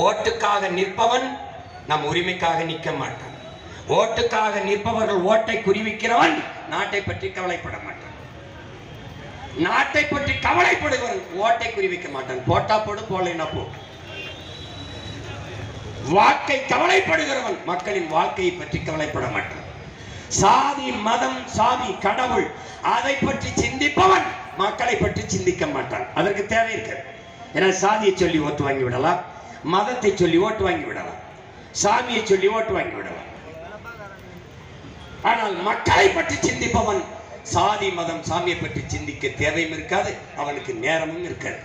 ஓட்டுக்காக நிற்பவன் நம் உரிமைக்காக நிற்க மாட்டான். ஓட்டுக்காக நிற்பவர்கள் ஓட்டை குறிவிக்கிறவன் நாட்டை பற்றி கவலைப்பட மாட்டான். நாட்டை பற்றி கவலைப்படுகிறவன் ஓட்டை குறிவிக்க மாட்டான். போட்டா போடு போலைன்னா போ. வாக்கை கவலைப்படுகிறவன் மக்களின் வாழ்க்கையை பற்றி கவலைப்பட மாட்டான். சாதி மதம் சாதி கடவுள் அதை பற்றி சிந்திப்பவன் மக்களை பற்றி சிந்திக்க மாட்டான். அதற்கு தேவை இருக்கிறது. ஏன்னா சாதியை சொல்லி ஓட்டு வாங்கி விடலாம். மதத்தை சொல்லி ஓட்டு வாங்கி விடலாம். சாமியை சொல்லி ஓட்டு வாங்கி விடலாம். ஆனால் மக்களை பற்றி சிந்திப்பவன் சாதி மதம் சாமியை பற்றி சிந்திக்க தேவையும் இருக்காது அவனுக்கு நேரமும் இருக்காது.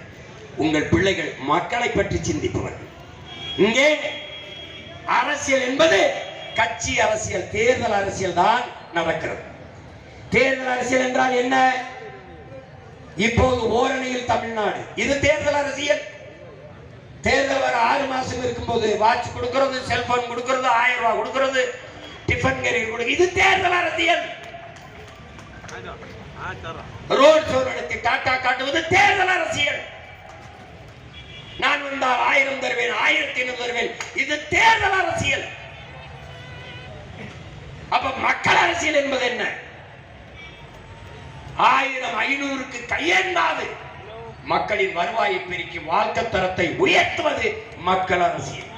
உங்கள் பிள்ளைகள் மக்களை பற்றி சிந்திப்பவர்கள். இங்கே அரசியல் என்பது கட்சி அரசியல் தேர்தல் அரசியல் தான் நடக்கிறது. தேர்தல் அரசியல் என்றால் என்ன? இப்போது ஓரணியில் தமிழ்நாடு. இது தேர்தல் அரசியல். தேர்தல் வர ஆறு மாசம் இருக்கும்போது வாட்ச் கொடுக்கறது செல்போன் கொடுக்கறது ஆயிரம் ரூபாய் கொடுக்கறது டிஃபன் கறி கொடுக்க இது தேர்தல் அரசியல். ரோட் ஷோ நடத்தி டாட்டா காட்டுவது தேர்தல் அரசியல். நான் வந்தால் ஆயிரம் தருவேன் ஆயிரத்தி ஐநூறு தருவேன். இது தேர்தல் அரசியல். அப்ப மக்கள் அரசியல் என்பது என்ன? ஆயிரம் ஐநூறுக்கு கையேந்தாது. மக்களின் வருவாயை பெருக்கி வாழ்க்கை தரத்தை உயர்த்துவது மக்கள் அரசியல்.